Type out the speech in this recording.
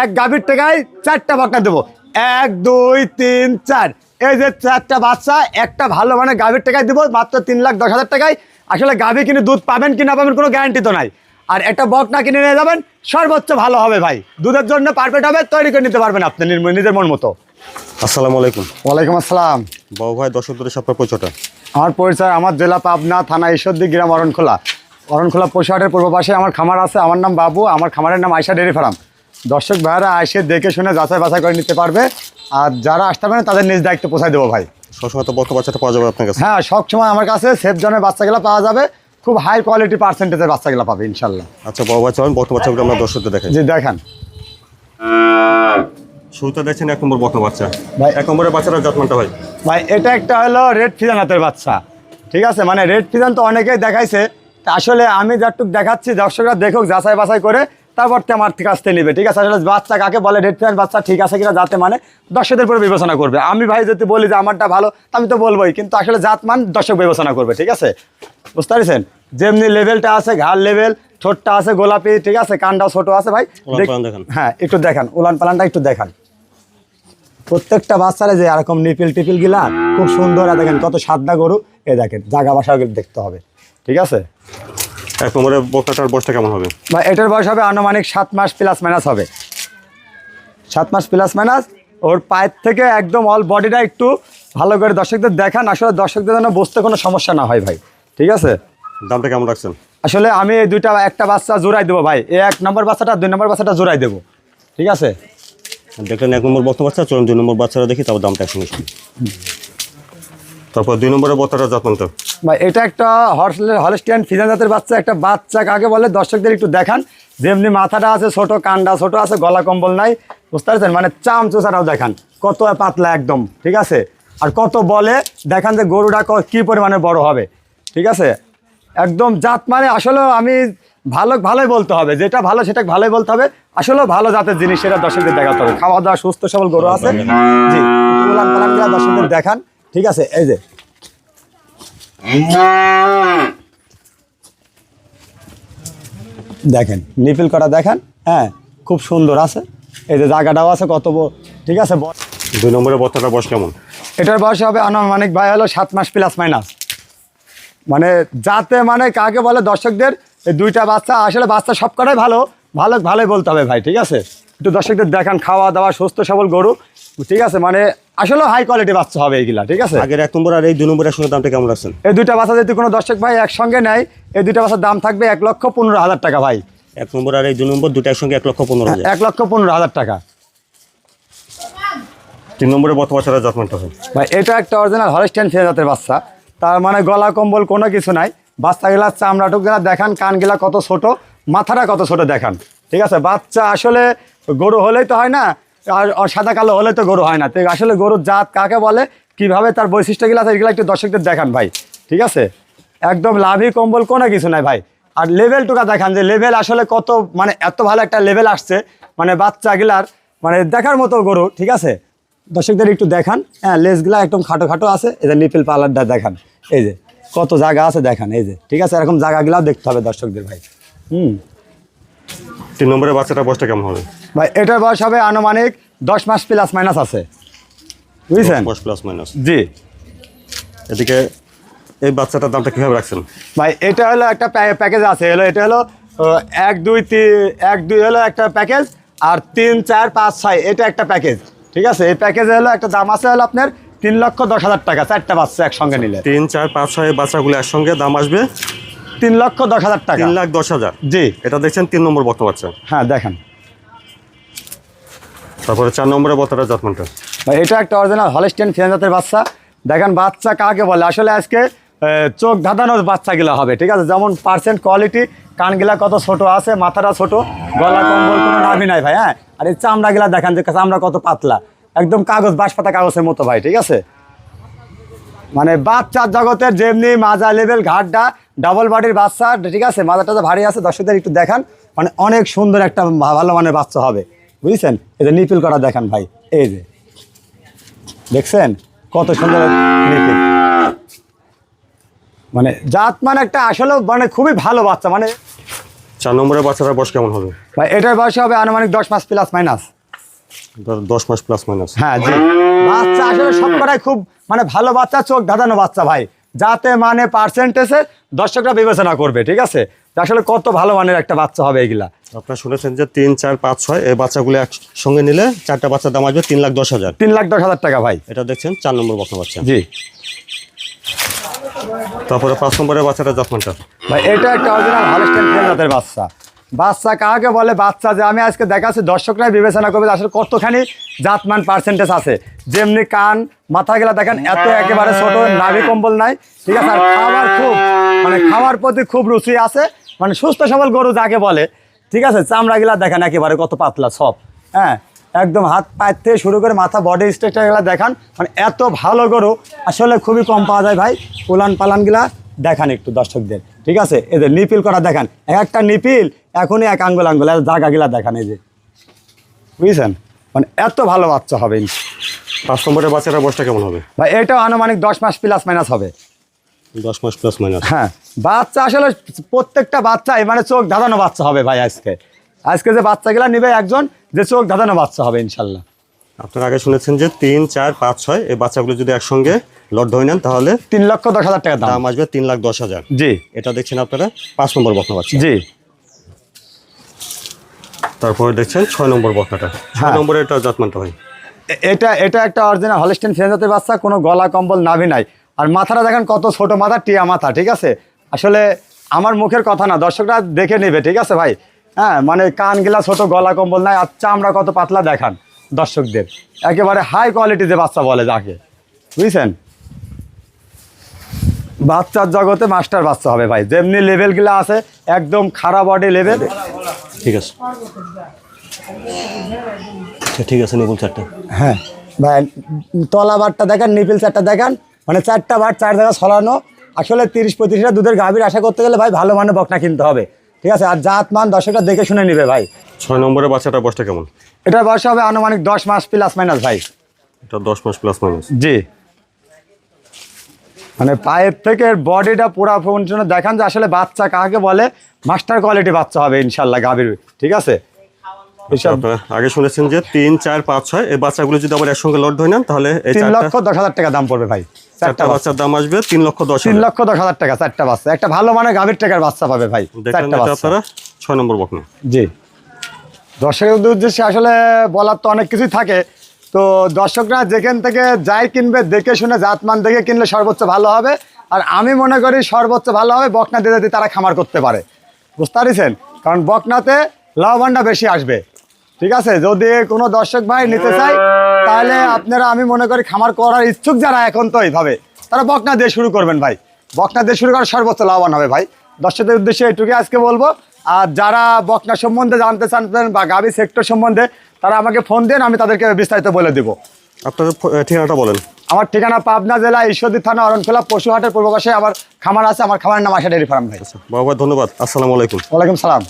এক গাভীর টাকায় চারটা বকনা দেবো। এক দুই তিন চার। এই যে চারটা বাচ্চা একটা ভালো মানে গাভীর টাকায় দেবো মাত্র তিন লাখ দশ হাজার টাকায়। আসলে গাভী কিনে দুধ পাবেন কি না পাবেন কোনো গ্যারান্টি তো নাই। আর একটা বকনা কিনে নিয়ে যাবেন সর্বোচ্চ ভালো হবে ভাই। দুধের জন্য পারফেক্ট হবে তৈরি করে নিতে পারবেন আপনি নিজের মন মতো। আসসালামু আলাইকুম। ওয়ালাইকুম আসসালাম। বাবু ভাই দর্শক দূরে পরিচয়টা? আমার পরিচয় আমার জেলা পাবনা থানা ঈশ্বরদী গ্রাম অরণখোলা। অরণখোলা পশুহাটের পূর্ব পাশে আমার খামার আছে। আমার নাম বাবু আমার খামারের নাম আয়সা ডেরি ফার্ম। দর্শক ভাইয়ারা এসে দেখে শুনে যাচাই বাছাই করে নিতে পারবে। আর যারা আসতে পারে তাদের নিজ দায়িত্ব পোষায় দেবো ভাই। সবসময় তো বক্ত বাচ্চাটা পাওয়া যাবে আপনার কাছে। হ্যাঁ সব সময় আমার কাছে সেফ জনের বাচ্চাগুলো পাওয়া যাবে। খুব হাই কোয়ালিটি পার্সেন্টেজের বাচ্চাগুলো পাবে ইনশাল্লাহ। আচ্ছা ভাই চলেন বক্ত বাচ্চাগুলো আমরা দর্শকদের দেখাই। জি দেখেন। শুরুতে দেখছেন এক নম্বর বাচ্চা। ভাই। এক নম্বরের বাচ্চাটা যত্নটা ভাই। ভাই এটা একটা হলো রেড ফিজান হাতের বাচ্চা। ঠিক আছে? মানে রেড ফিজান তো অনেকেই দেখাইছে। তা আসলে আমি দেখাচ্ছি দর্শকরা দেখুক যাচাই বাছাই করে তারপর আমার কাছ থেকে নেবে ঠিক আছে? আসলে বাচ্চা কাকে বলে রেড ফিজান বাচ্চা ঠিক আছে কিনা যাতে মানে দর্শকদের উপরে বিবেচনা করবে। আমি ভাই যদি বলি যে আমারটা ভালো আমি তো বলবোই কিন্তু আসলে জাত মান দর্শক বিবেচনা করবে ঠিক আছে? বুঝতে পারছেন? যেমনি লেভেলটা আছে ঘাড় লেভেল ঠোঁটটা আছে গোলাপি ঠিক আছে? কানটাও ছোট আছে ভাই। হ্যাঁ একটু দেখান উলান পালানটা একটু দেখান। প্রত্যেকটা বাচ্চারা যে এরকম নিপিল টিপিল গিলা খুব সুন্দর দেখেন কত সাদা গরু এ দেখেন জাগা বাসা দেখতে হবে ঠিক আছে? এক নম্বরের বক্তাটার বয়সটা কেমন হবে? বা এটার বয়স হবে আনুমানিক সাত মাস প্লাস মাইনাস হবে। সাত মাস প্লাস মাইনাস ওর পায়ের থেকে একদম অল বডিটা একটু ভালো করে দর্শকদের দেখান। আসলে দর্শকদের যেন বুঝতে কোনো সমস্যা না হয় ভাই। ঠিক আছে? দামটা কেমন রাখছেন? আসলে আমি এই দুইটা একটা বাচ্চা জোড়াই দেবো ভাই। এই এক নম্বর বাচ্চাটা দুই নম্বর বাচ্চাটা জোড়াই দেবো। ঠিক আছে? দেখলেন এক নম্বর বক্ত বাচ্চা চলুন দুই নম্বর বাচ্চাটা দেখি তারপর দামটা একসঙ্গে তারপর দুই নম্বরের বক্তাটা যত্নটা বা এটা একটা হর্স হলস্টিয়ান ফিজান জাতের বাচ্চা, একটা বাচ্চা কাকে বলে, দর্শকদের একটু দেখান। যেমনি মাথাটা আছে ছোট কান্ডা ছোট আছে, গলা কম্বল নাই, বুঝতে পারছেন? মানে চাম চোষাটাও দেখান। কত পাতলা একদম, ঠিক আছে? আর কত বলে, দেখান যে গরুটা ক- পরিমাণে বড় হবে, ঠিক আছে? একদম জাত মানে আসলে আমি ভালো ভালোই বলতে হবে। যেটা ভালো সেটা ভালোই বলতে হবে। আসলে ভালো জাতের জিনিস সেটা দর্শকদের দেখাতে হবে। খাওয়া দাওয়া সুস্থ সবল গরু আছে। জি দর্শকদের দেখান। ঠিক আছে এই যে। দেখেন নিপিল করা দেখেন হ্যাঁ খুব সুন্দর আছে। এই যে জায়গাটাও আছে কত ঠিক আছে দুই নম্বরের বক্তাটার বয়স কেমন? এটার বয়স হবে আনুমানিক ভাই হলো সাত মাস প্লাস মাইনাস। মানে যাতে মানে কাকে বলে দর্শকদের এই দুইটা বাচ্চা আসলে বাচ্চা সব কটাই ভালো ভালো ভালোই বলতে হবে ভাই ঠিক আছে? একটু দর্শকদের দেখান খাওয়া দাওয়া সুস্থ সবল গরু ঠিক আছে? মানে আসলে হাই কোয়ালিটি বাচ্চা হবে এইগুলা ঠিক আছে? আগের এক নম্বর আর এই দুই নম্বরের সঙ্গে দামটা কেমন রাখছেন? এই দুইটা বাচ্চা যদি কোনো দর্শক ভাই একসঙ্গে নেয় এই দুইটা বাচ্চার দাম থাকবে এক লক্ষ পনেরো হাজার টাকা ভাই। এক নম্বর আর এই দুই নম্বর দুটো একসঙ্গে এক লক্ষ পনেরো হাজার। এক লক্ষ পনেরো হাজার টাকা। তিন নম্বরে বক্ত বছরের যত্নটা হয় ভাই এটা একটা অরিজিনাল হলস্টাইন ফিরে জাতের বাচ্চা। তার মানে গলা কম্বল কোনো কিছু নাই। বাচ্চা গেলা চামড়াটুক গেলা দেখান কান গেলা কত ছোট মাথাটা কত ছোট দেখান। ঠিক আছে? বাচ্চা আসলে গরু হলেই তো হয় না আর সাদা কালো হলে তো গরু হয় না। তো আসলে গরুর জাত কাকে বলে, কীভাবে তার বৈশিষ্ট্যগুলো আছে, এগুলো একটু দর্শকদের দেখান ভাই। ঠিক আছে? একদম লাভি কম্বল কোনো কিছু নাই ভাই। আর লেভেলটুকা দেখান যে লেভেল আসলে কত মানে এত ভালো একটা লেভেল আসছে। মানে বাচ্চাগুলার মানে দেখার মতো গরু, ঠিক আছে? দর্শকদের একটু দেখান। হ্যাঁ লেসগুলা একদম খাটো খাটো আছে। এই যে নিপিল পার্লারটা দেখান। এই যে, কত জায়গা আছে দেখান। এই যে, ঠিক আছে? এরকম জায়গাগুলাও দেখতে হবে দর্শকদের ভাই। হুম। তিন নম্বরের বাচ্চাটা বয়সটা কেমন হবে? ভাই এটার বয়স হবে আনুমানিক দশ মাস প্লাস মাইনাস আছে। বুঝছেন? বয়স প্লাস মাইনাস জি। এদিকে এই বাচ্চাটার দামটা কীভাবে রাখছেন? ভাই এটা হলো একটা প্যাকেজ আছে। হলো এটা হলো এক দুই তিন এক দুই হলো একটা প্যাকেজ আর তিন চার পাঁচ ছয় এটা একটা প্যাকেজ ঠিক আছে? এই প্যাকেজে হলো একটা দাম আছে হলো আপনার তিন লক্ষ দশ হাজার টাকা। চারটা বাচ্চা একসঙ্গে নিলে। তিন চার পাঁচ ছয় বাচ্চাগুলো একসঙ্গে দাম আসবে তিন লক্ষ দশ হাজার টাকা। তিন লাখ দশ হাজার। জি। এটা দেখছেন তিন নম্বর বক্ত বাচ্চা হ্যাঁ দেখেন। তারপরে চার নম্বরের বক্তাটার যত্নটা ভাই এটা একটা অরিজিনাল হলিস্টিয়ান ফিয়ান জাতের বাচ্চা। দেখেন বাচ্চা কাকে বলে? আসলে আজকে চোখ ধাঁধানোর বাচ্চাগুলো হবে ঠিক আছে? যেমন পার্সেন্ট কোয়ালিটি কানগুলা কত ছোট আছে মাথাটা ছোট গলা কম্বল কোনো নাভি নাই ভাই হ্যাঁ? আর এই চামড়াগুলা দেখেন যে চামড়া কত পাতলা। একদম কাগজ বাঁশপাতা কাগজের মতো ভাই ঠিক আছে? মানে বাচ্চার জগতের যেমনি মাজা লেভেল ঘাটটা ডাবল বাডির বাচ্চা ঠিক আছে? মাজাটা তো ভারী আছে দর্শকদের একটু দেখান। মানে অনেক সুন্দর একটা ভালো মানের বাচ্চা হবে। বুঝছেন? এই যে নিপিল করা দেখান ভাই এই যে। দেখছেন? কত সুন্দর নিপিল। মানে জাত মানে একটা আসলে মানে খুবই ভালো বাচ্চা মানে চার নম্বরের বাচ্চাটার বয়স কেমন হবে? ভাই এটার বয়স হবে আনুমানিক দশ মাস প্লাস মাইনাস দশ মাস প্লাস মাইনাস হ্যাঁ জি। বাচ্চা আসলে সবকটাই খুব মানে ভালো বাচ্চা চোখ ধাঁধানো বাচ্চা ভাই। যাতে মানে পার্সেন্টেজে দর্শকরা বিবেচনা করবে ঠিক আছে? আসলে কত ভালো মানের একটা বাচ্চা হবে এগুলা? আপনারা শুনেছেন যে তিন চার পাঁচ ছয় এই বাচ্চাগুলো একসঙ্গে নিলে চারটা বাচ্চার দাম আসবে তিন লাখ দশ হাজার। তিন লাখ দশ হাজার টাকা ভাই। এটা দেখছেন চার নম্বর বক্স বাচ্চা। জি। তারপরে পাঁচ নম্বরের বাচ্চাটা জাতমানটা ভাই এটা একটা অরিজিনাল হলস্টেন ফ্রেম বাচ্চা। বাচ্চা কাকে বলে বাচ্চা? যে আমি আজকে দেখাচ্ছি, দর্শকরাই বিবেচনা করবে আসলে কতখানি জাতমান পার্সেন্টেজ আছে। যেমনি কান মাথা গেলা দেখেন, এত একেবারে ছোট, নাভি কম্বল নাই, ঠিক আছে? আর খাবার খুব মানে খাওয়ার প্রতি খুব রুচি আছে। মানে সুস্থ সবল গরু যাকে বলে, ঠিক আছে? চামড়াগুলা দেখেন একেবারে কত পাতলা, সব। হ্যাঁ? একদম হাত পায়ের থেকে শুরু করে মাথা বডি স্ট্রাকচারগুলো দেখান। মানে এত ভালো গরু, আসলে খুবই কম পাওয়া যায় ভাই। উলান পালানগুলা দেখান একটু দর্শকদের। ঠিক আছে? এদের নিপিল করা দেখান। এক একটা নিপিল এখনই এক আঙ্গুল আঙ্গুল আর জায়গাগুলা দেখান এই যে। বুঝছেন? মানে এত ভালো বাচ্চা হবে পাঁচ নম্বরের বাচ্চাটার বয়সটা কেমন হবে? ভাই এটাও আনুমানিক দশ মাস প্লাস মাইনাস হবে। দশ মাস প্লাস মাইনাস হ্যাঁ। বাচ্চা আসলে প্রত্যেকটা বাচ্চাই মানে চোখ ধাঁধানো বাচ্চা হবে ভাই আজকে। আজকে যে বাচ্চাগুলা নিবে একজন যে চোখ ধাঁধানো বাচ্চা হবে ইনশাল্লাহ। আপনারা আগে শুনেছেন যে তিন চার পাঁচ ছয় এই বাচ্চাগুলো যদি একসঙ্গে লট ধরে নেন তাহলে তিন লক্ষ দশ হাজার টাকা দাম। আসবে তিন লাখ দশ হাজার। জি। এটা দেখছেন আপনারা পাঁচ নম্বর বকনা বাচ্চা। জি। তারপরে দেখছেন ছয় নম্বর বকনাটা। ছয় হ্যাঁ। নম্বরে এটা জাতমানটা এ- এটা এটা একটা অরিজিনাল হলস্টেন ফ্রেঞ্জাতের বাচ্চা কোনো গলা কম্বল নাভি নাই। আর মাথাটা দেখেন কত ছোট মাথা টিয়া মাথা ঠিক আছে? আসলে আমার মুখের কথা না দর্শকরা দেখে নেবে ঠিক আছে ভাই? হ্যাঁ মানে কান কানগুলা ছোট গলা কম্বল নাই আর চামড়া কত পাতলা দেখান। দর্শকদের। একেবারে হাই কোয়ালিটিতে বাচ্চা বলে যাকে। বুঝছেন? বাচ্চার জগতে মাস্টার বাচ্চা হবে ভাই। যেমনি লেভেলগুলো আছে একদম খারাপ বডি লেভেল ঠিক আছে। আচ্ছা, ঠিক আছে নিপুল চারটা হ্যাঁ ভাই তলা বারটা দেখান নিপিল চারটা দেখান। মানে চারটা বার চার জায়গা ছড়ানো। আসলে তিরিশ পঁয়ত্রিশটা দুধের গাভীর আশা করতে গেলে ভাই ভালো মানের বকনা কিনতে হবে। ঠিক আছে? আর জাত মান দর্শকরা দেখে শুনে নিবে ভাই। ছয় নম্বরের বাচ্চাটার বয়সটা কেমন? এটার বয়স হবে আনুমানিক দশ মাস প্লাস মাইনাস ভাই। এটা দশ মাস প্লাস মাইনাস জি। মানে পায়ের থেকে বডিটা পুরা পর্যন্ত দেখান যে আসলে বাচ্চা কাকে বলে মাস্টার কোয়ালিটি বাচ্চা হবে ইনশাল্লাহ গাভীর ঠিক আছে? আগে শুনেছেন যে তিন চার পাঁচ ছয় এই বাচ্চাগুলো যদি আবার একসঙ্গে লট ধরে নেন তাহলে তিন লক্ষ দশ হাজার টাকা দাম পড়বে ভাই। চারটা চারটা বাচ্চার দাম আসবে তিন লক্ষ দশ তিন লক্ষ দশ হাজার টাকা চারটা বাচ্চা। একটা ভালো মানে গাভীর টাকার বাচ্চা পাবে ভাই চারটা বাচ্চা। আপনারা ছয় নম্বর বকনা। জি। দর্শকের উদ্দেশ্যে আসলে বলার তো অনেক কিছুই থাকে। তো দর্শকরা যেখান থেকে যাই কিনবে, দেখে শুনে জাতমান দেখে কিনলে সর্বোচ্চ ভালো হবে। আর আমি মনে করি সর্বোচ্চ ভালো হবে বকনা দিয়ে যদি তারা খামার করতে পারে। বুঝতে পারছেন? কারণ বকনাতে লাভবানটা বেশি আসবে। ঠিক আছে? যদি কোনো দর্শক ভাই নিতে চাই তাহলে আপনারা আমি মনে করি খামার করার ইচ্ছুক যারা এখন তো এইভাবে, তারা বকনা দিয়ে শুরু করবেন ভাই। বকনা দিয়ে শুরু করা সর্বোচ্চ লাভবান হবে ভাই। দর্শকদের উদ্দেশ্যে এটুকুই আজকে বলব। আর যারা বকনা সম্বন্ধে জানতে চান বা গাবি সেক্টর সম্বন্ধে তারা আমাকে ফোন দেন আমি তাদেরকে বিস্তারিত বলে দিব। আপনাদের ঠিকানাটা বলেন। আমার ঠিকানা পাবনা জেলা ঈশ্বরদী থানা অরণখোলা পশুহাটের পূর্ব পাশে আমার খামার আছে আমার খামারের নাম আশা ডেরি ফার্ম ভাই। বাবা ধন্যবাদ। আসসালামু আলাইকুম। ওয়ালাইকুম সালাম।